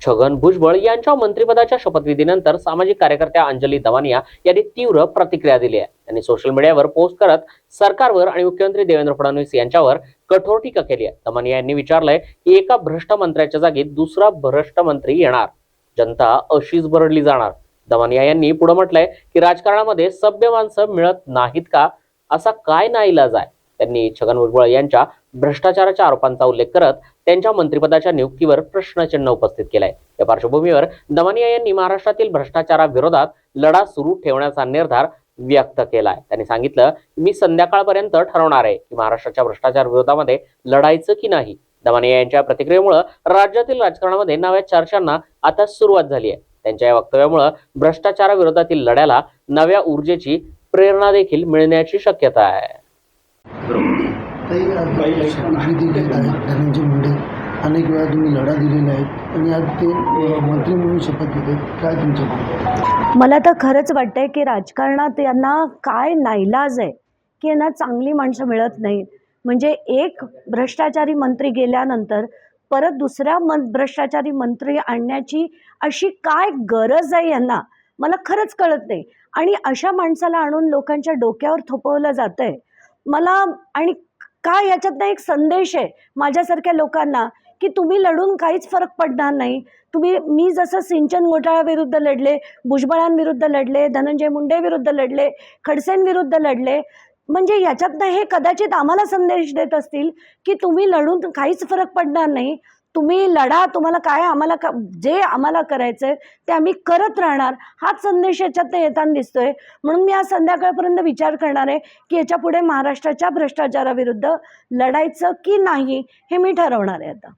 छगन भुजबळ यांच्या मंत्रिपदाच्या शपथविधीनंतर सामाजिक कार्यकर्त्या अंजली दवानिया यांनी तीव्र प्रतिक्रिया दिली आहे. त्यांनी सोशल मीडियावर पोस्ट करत सरकारवर आणि मुख्यमंत्री देवेंद्र फडणवीस यांच्यावर कठोर टीका केली आहे. दमानिया यांनी विचारलंय की एका भ्रष्ट मंत्र्याच्या जागी दुसरा भ्रष्ट मंत्री येणार? जनता अशीच बरडली जाणार. दमानिया यांनी पुढे म्हटलंय की राजकारणामध्ये सभ्य माणसं मिळत नाहीत का? असा काय नाईलाज आहे? त्यांनी छगन भुजबळ यांच्या भ्रष्टाचाराच्या आरोपांचा उल्लेख करत त्यांच्या मंत्रिपदाच्या नियुक्तीवर प्रश्नचिन्ह उपस्थित केलाय. या पार्श्वभूमीवर दमानिया यांनी महाराष्ट्रातील भ्रष्टाचाराविरोधात लढा सुरू ठेवण्याचा निर्धार व्यक्त केलाय. त्यांनी सांगितलं की मी संध्याकाळपर्यंत ठरवणार आहे की महाराष्ट्राच्या भ्रष्टाचार विरोधामध्ये लढायचं की नाही. दमानिया यांच्या प्रतिक्रियेमुळे राज्यातील राजकारणामध्ये नव्या चर्चांना आता सुरुवात झाली आहे त्यांच्या या वक्तव्यामुळे भ्रष्टाचाराविरोधातील लढ्याला नव्या ऊर्जेची प्रेरणा देखील मिळण्याची शक्यता आहे. काही शपथविधी दिलेला आहे धनंजय मुंडे अनेक वेळा तुम्ही लढा दिलेला आहे आणि आज ते मंत्री म्हणून शपथ घेत आहेत. काय तुमचं? मला तर खरंच वाटतंय की राजकारणात यांना काय नाईलाज आहे की यांना चांगली माणसं मिळत नाहीत. म्हणजे एक भ्रष्टाचारी मंत्री गेल्यानंतर परत दुसऱ्या मन भ्रष्टाचारी मंत्री आणण्याची अशी काय गरज आहे यांना? मला खरंच कळत नाही. आणि अशा माणसाला आणून लोकांच्या डोक्यावर थोपवलं जातं आहे मला आणि काय याच्यातनं एक संदेश आहे माझ्यासारख्या लोकांना की तुम्ही लढून काहीच फरक पडणार नाही. तुम्ही मी जसं सिंचन घोटाळ्याविरुद्ध लढले भुजबळांविरुद्ध लढले धनंजय मुंडे विरुद्ध लढले खडसेंविरुद्ध लढले म्हणजे याच्यातनं हे कदाचित आम्हाला संदेश देत असतील की तुम्ही लढून काहीच फरक पडणार नाही. तुम्ही लढा तुम्हाला काय आम्हाला का जे आम्हाला करायचं आहे ते आम्ही करत राहणार. हाच संदेश याच्यात येताना दिसतोय. म्हणून मी आज संध्याकाळपर्यंत विचार करणार आहे की याच्यापुढे महाराष्ट्राच्या भ्रष्टाचाराविरुद्ध लढायचं की नाही हे मी ठरवणार आहे आता.